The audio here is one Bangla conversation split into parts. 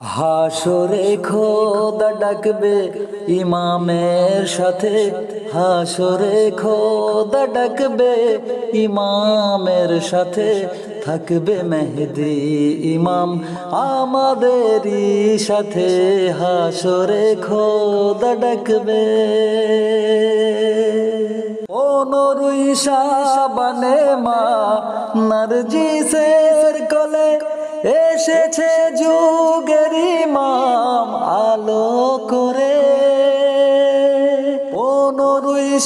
হাসরে খোদা ডাকবে ইমামের সাথে। হাসরে খোদা ডাকবে ইমামের সাথে। থাকবে মেহেদি ইমাম আমাদেরই সাথে। হাসরে খোদা ডাকবে। অনুরুই সাবানে মা নার্জিসের কলে এসেছে যুগের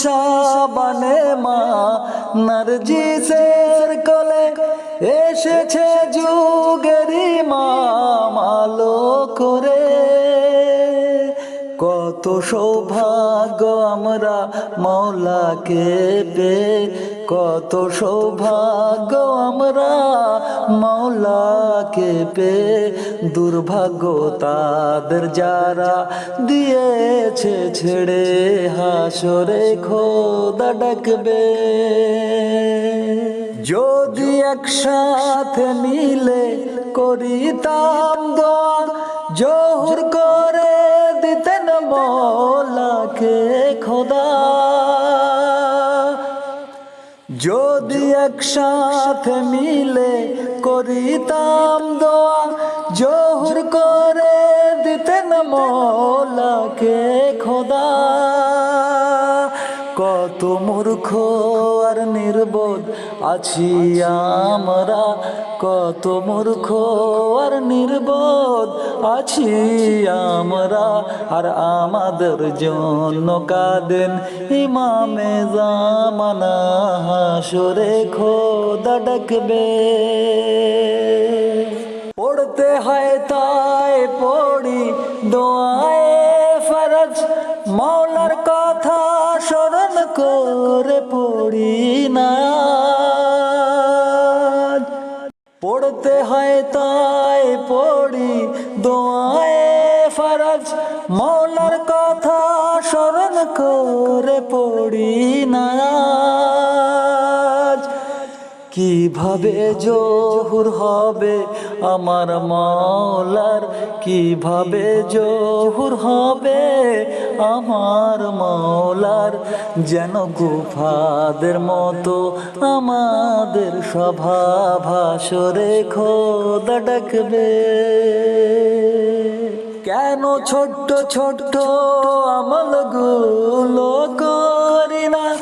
সাবানে মা নার্জিসের কলে এসেছে যুগেরি মা আলো করে। কত সৌভাগ্য আমরা মৌলাকে পে কত সৌভাগ্য আমরা মাওলাকে পে দুর্ভাগ্য তাদের যারা দিয়েছে ছেড়ে হাসরে খোদা ডাকবে। যদি একসাথে মিলে করিতাম দোয়া, জোহর করে দিতেন মৌলাকে একসাথে মিলে করিতাম দোয়া। জোহর করে দিতেন মোলাকে খোদা। কত মূর্খ আছি আমরা কত মূর্খ আর নির্বোধ। আছি আমরা আর আমাদের জন্য কাঁদেন ইমামে জামানা। হাসরে খোদা ডাকবে। পড়তে হয় তাই পড়ি দোয়ায়ে করে পড়ি না কীভাবে জহুর হবে আমার মৌলার কীভাবে জহুর হবে আমার মৌলার যেন গুফাদের মতো আমাদের স্বভাব হাসরে খোদা ডাকবে। কেন ছোট্ট আমল আমলগুলো করি না।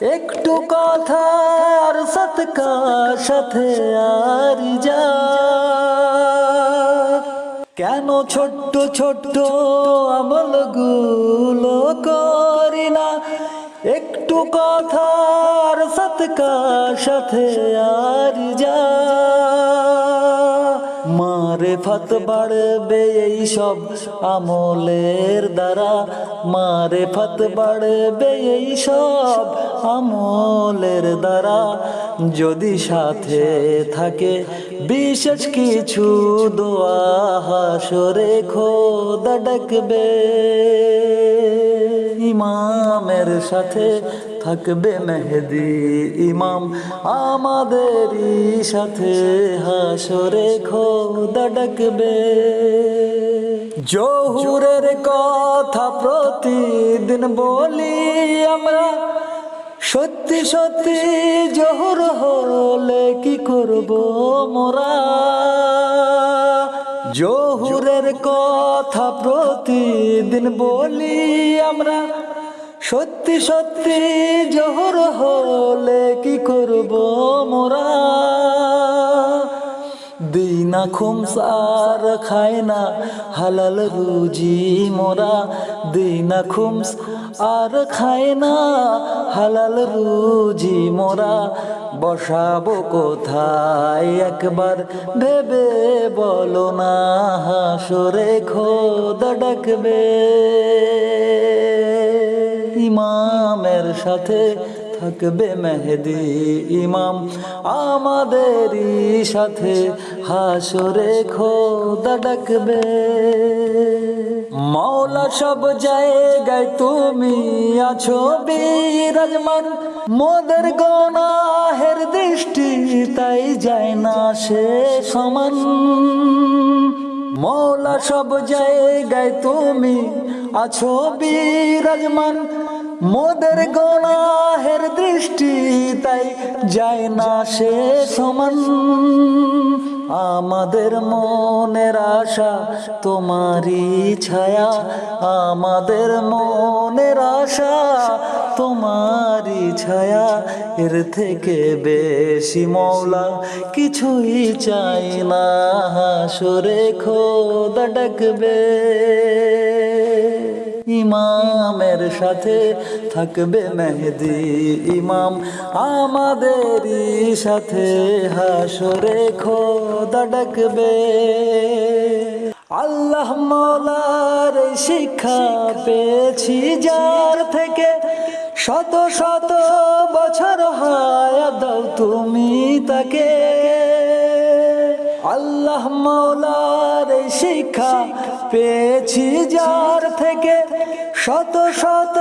একটু কথার সৎকার সাথে আর যা। কেন ছোট্ট ছোট্ট আমলগুলো করি না? একটু কথার সৎকার সাথে আর যা। মারে ফাত বাড়বে এই সব আমলের দ্বারা। মারে ফাত বাড়বে এই সব আমলের দ্বারা। যদি সাথে থাকে বিশেষ কিছু দোয়া, হাসরে খোদা ডাকবে। ইমামের সাথে থাকবে মেহেদি ইমাম। আমাদেরই সাথে হাসরে খোদা ডাকবে। জহুরের কথা প্রতিদিন বলি আমরা। সত্যি সত্যি জহুর হলে কি করব মোরা? জহুরের কথা প্রতিদিন বলি আমরা। সত্যি সত্যি জহর হলে কি করব মোরা? দিনা খুমসার খায় না হালাল রুজি মোরা। দিনা খুমস আর খায় না হালাল রুজি মোরা। বসাবো কোথায় একবার ভেবে বলো না হাসরে খোদা ডাকবে। ইমামের সাথে থাকবে মেহেদি ইমাম। আমাদেরই সাথে হাসরে খোদা ডাকবে। মৌলা সব জায়গায় তুমি আছো বিরাজমান। মোদের গনাহের দৃষ্টি তাই যায় না সে সমান। মৌলা সব জায়গায় তুমি আছো বিরাজমান। মোদের গোনাহের দৃষ্টি তাই যায় না সে সমান। আমাদের মনের আশা তোমারই ছায়া। আমাদের মনের আশা তোমারই ছায়া। এর থেকে বেশি মৌলা কিছুই চাই না। হাসরে খোদা ডাকবে। ইমামের সাথে থাকবে মেহেদি ইমাম। আমাদেরই সাথে হাসরে খোদা ডাকবে। আল্লাহ মৌলার শিক্ষা পেয়েছি যার থেকে শত শত বছর হায়া দাও তুমি তাকে। আল্লাহ মৌলার শিক্ষা পেয়েছি যার থেকে। শত শত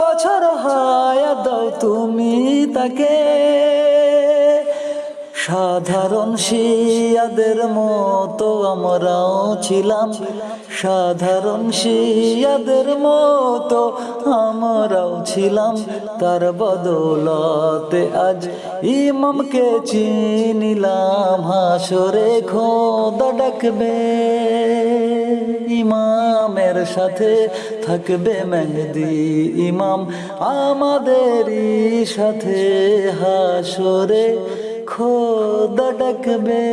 বছর হায়া দাও তুমি তাকে। সাধারণ শিয়াদের মতো আমরাও ছিলাম। সাধারণ শিয়াদের মতো আমরাও ছিলাম। তার বদৌলতে আজ ইমামকে চিনিলাম। হাসরে খোদা ডাকবে। ইমামের সাথে থাকবে মেহেদি ইমাম। আমাদেরই সাথে হাসরে খোদা ডাকবে।